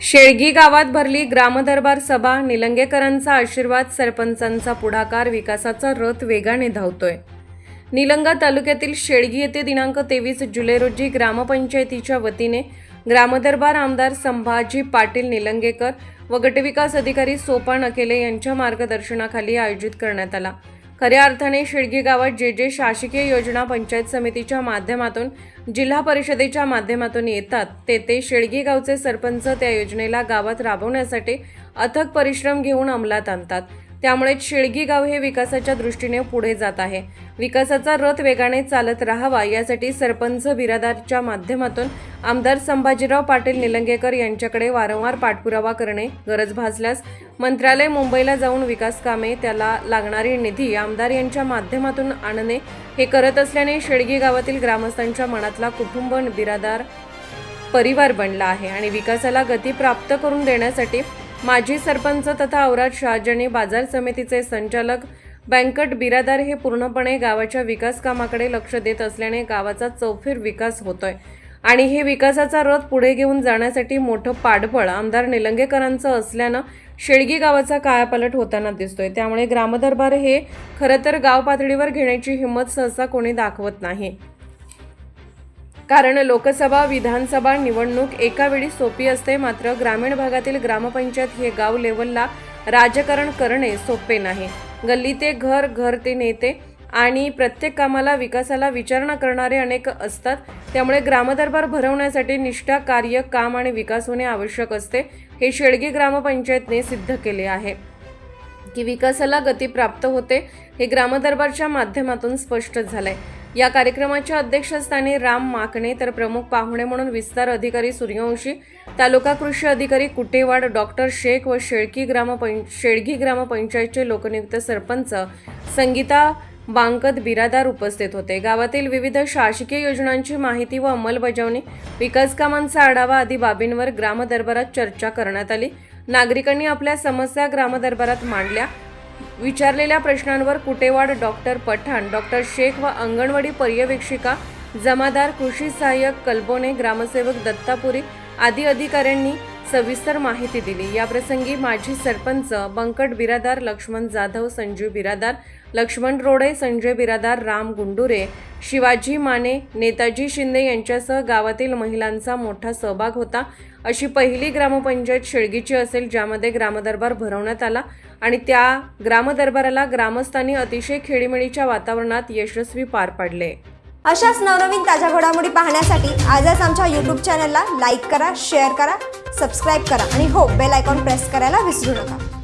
शेळगी गावात भरली ग्रामदरबार सभा निलंगेकरांचा आशीर्वाद सरपंचांचा पुढाकार विकासाचा रथ वेगाने धावतोय. निलंगा तालुक्यातील शेळगी येथे दिनांक तेवीस जुलै रोजी ग्रामपंचायतीच्या वतीने ग्रामदरबार आमदार संभाजी पाटील निलंगेकर व गटविकास अधिकारी सोपान अकेले यांच्या मार्गदर्शनाखाली आयोजित करण्यात आला. खऱ्या अर्थाने शेळगी गावात जे जे शासकीय योजना पंचायत समितीच्या माध्यमातून जिल्हा परिषदेच्या माध्यमातून येतात ते ते शेळगी गावचे सरपंच त्या योजनेला गावात राबवण्यासाठी अथक परिश्रम घेऊन अंमलात आणतात. त्यामुळे शेळगी गाव हे विकासाच्या दृष्टीने पुढे जात आहे. विकासाचा रथ वेगाने चालत राहावा यासाठी सरपंच बिरादारच्या माध्यमातून आमदार संभाजीराव पाटील निलंगेकर यांच्याकडे वारंवार पाठपुरावा करणे गरज भासल्यास मंत्रालय मुंबईला जाऊन विकास कामे त्याला लागणारी निधी आमदार यांच्या माध्यमातून आणणे हे करत असल्याने शेळगी गावातील ग्रामस्थांच्या मनातला कुटुंब बिरादार परिवार बनला आहे आणि विकासाला गती प्राप्त करून देण्यासाठी माजी सरपंच तथा औराद शहाजनी बाजार समितीचे संचालक बँकट बिरादार हे पूर्णपणे गावाच्या विकास कामाकडे लक्ष देत असल्याने गावाचा चौफेर विकास होतोय. आणि हे विकासाचा रथ पुढे घेऊन जाण्यासाठी मोठं पाठबळ आमदार निलंगेकरांचं असल्यानं शेळगी गावाचा कायापालट होताना दिसतोय. त्यामुळे ग्रामदरबार हे खरं तर गाव पातळीवर घेण्याची हिंमत सहसा कोणी दाखवत नाही. कारण लोकसभा विधानसभा निवडणूक एका वेळी सोपी असते मात्र ग्रामीण भागातील ग्रामपंचायत हे गाव लेवलला राजकारण करणे सोपे नाही. गल्ली ते घर घर ते नेते आणि प्रत्येक कामाला विकासाला विचारणा करणारे अनेक असतात. त्यामुळे ग्रामदरबार भरवण्यासाठी निष्ठा कार्य काम आणि विकास होणे आवश्यक असते हे शेळगी ग्रामपंचायतने सिद्ध केले आहे. की विकासाला गती प्राप्त होते हे ग्रामदरबारच्या माध्यमातून स्पष्ट झालंय. या कार्यक्रमाच्या अध्यक्षस्थानी राम माकणे तर प्रमुख पाहुणे म्हणून विस्तार अधिकारी सूर्यवंशी तालुका कृषी अधिकारी कुटेवाड डॉक्टर शेख व शेळकी ग्रामपं शेळगी ग्रामपंचायतचे लोकनियुक्त सरपंच संगीता बांकत बिरादार उपस्थित होते. गावातील विविध शासकीय योजनांची माहिती व अंमलबजावणी विकास कामांचा आढावा आदी बाबींवर ग्रामदरबारात चर्चा करण्यात आली. नागरिकांनी आपल्या समस्या ग्रामदरबारात मांडल्या. विचारलेल्या प्रश्नांवर कुटेवाड डॉक्टर पठाण डॉक्टर शेख व अंगणवाडी पर्यवेक्षिका जमादार कृषी सहाय्यक कल्बोने ग्रामसेवक दत्तापुरी आदी अधिकाऱ्यांनी सविस्तर माहिती दिली. याप्रसंगी माजी सरपंच बंकट बिरादार लक्ष्मण जाधव संजीव बिरादार लक्ष्मण रोडे संजय बिरादार राम गुंडुरे शिवाजी माने नेताजी शिंदे यांच्यासह गावातील महिलांचा मोठा सहभाग होता. अशी पहिली ग्रामपंचायत शेळगीची असेल ज्यामध्ये ग्रामदरबार भरवण्यात आला आणि त्या ग्रामदरबाराला ग्रामस्थांनी अतिशय खेळीमेळीच्या वातावरणात यशस्वी पार पाडले. अशाच नवनवीन ताज्या घडामोडी पाहण्यासाठी आजच आमच्या यूट्यूब चॅनलला लाईक करा शेअर करा सबस्क्राईब करा आणि हो बेल आयकॉन प्रेस करायला विसरू नका.